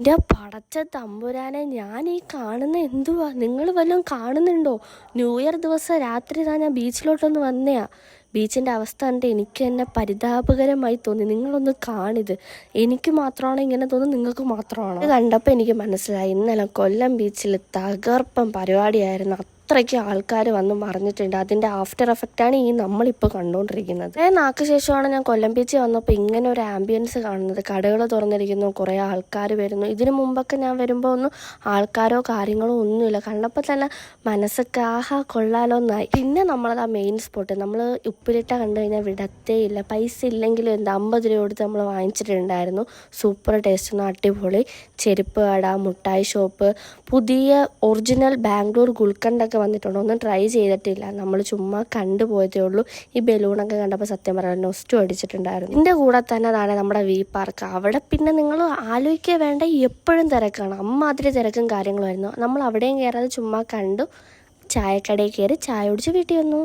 എന്റെ പടച്ച തമ്പുരാനെ ഞാൻ ഈ കാണുന്ന എന്തുവാ? നിങ്ങൾ വല്ലതും കാണുന്നുണ്ടോ? ന്യൂ ഇയർ ദിവസം രാത്രി താ ഞാൻ ബീച്ചിലോട്ടൊന്ന് വന്നയാ. ബീച്ചിന്റെ അവസ്ഥ കണ്ട് എനിക്ക് തന്നെ പരിതാപകരമായി തോന്നി. നിങ്ങളൊന്ന് കാണിത്. എനിക്ക് മാത്രമാണോ ഇങ്ങനെ തോന്നുന്നത്? നിങ്ങൾക്ക് മാത്രമാണോ? കണ്ടപ്പോൾ എനിക്ക് മനസ്സിലായി. ഇന്നലെ കൊല്ലം ബീച്ചിൽ തകർപ്പം പരിപാടിയായിരുന്നു. അത്രയ്ക്ക് ആൾക്കാർ വന്ന് മറിഞ്ഞിട്ടുണ്ട്. അതിന്റെ ആഫ്റ്റർ എഫക്റ്റാണ് ഈ നമ്മളിപ്പോൾ കണ്ടുകൊണ്ടിരിക്കുന്നത് നാക്ക് ശേഷമാണ് ഞാൻ കൊല്ലം ബീച്ചിൽ വന്നപ്പോൾ ഇങ്ങനെ ഒരു ആംബിയൻസ് കാണുന്നത്. കടകൾ തുറന്നിരിക്കുന്നു കുറേ ആൾക്കാർ വരുന്നു. ഇതിനു മുമ്പൊക്കെ ഞാൻ വരുമ്പോൾ ഒന്നും ആൾക്കാരോ കാര്യങ്ങളോ ഒന്നുമില്ല. കണ്ടപ്പോൾ തന്നെ മനസ്സൊക്കെ ആഹാ കൊള്ളാലോ എന്നായി. പിന്നെ നമ്മളത് ആ മെയിൻ സ്പോട്ട് നമ്മൾ ഉപ്പിലിട്ട കണ്ടു കഴിഞ്ഞാൽ വിടത്തേ ഇല്ല. പൈസ ഇല്ലെങ്കിലും എന്താ അമ്പത് രൂപ കൊടുത്ത് നമ്മൾ വാങ്ങിച്ചിട്ടുണ്ടായിരുന്നു. സൂപ്പർ ടേസ്റ്റ് ഒന്ന് അടിപൊളി. ചെരുപ്പ് കട മുട്ടായി ഷോപ്പ് പുതിയ ഒറിജിനൽ ബാംഗ്ലൂർ ഗുൽക്കണ്ടൊക്കെ വന്നിട്ടുണ്ട്. ഒന്നും ട്രൈ ചെയ്തിട്ടില്ല. നമ്മൾ ചുമ്മാ കണ്ടുപോയതേ ഉള്ളൂ. ഈ ബലൂണൊക്കെ കണ്ടപ്പോൾ സത്യം പറയാൻ നൊസ്റ്റു അടിച്ചിട്ടുണ്ടായിരുന്നു. ഇതിന്റെ കൂടെ തന്നെ അതാണ് നമ്മുടെ വി പാർക്ക് അവിടെ പിന്നെ നിങ്ങൾ ആലോചിക്കുക വേണ്ട എപ്പോഴും തിരക്കാണ്. അമ്മാതിരി തിരക്കും കാര്യങ്ങളുമായിരുന്നു നമ്മൾ അവിടെയും കയറാതെ ചുമ്മാ കണ്ടു. ചായക്കടയിൽ കയറി ചായ കുടിച്ച് വീട്ടിൽ വന്നു.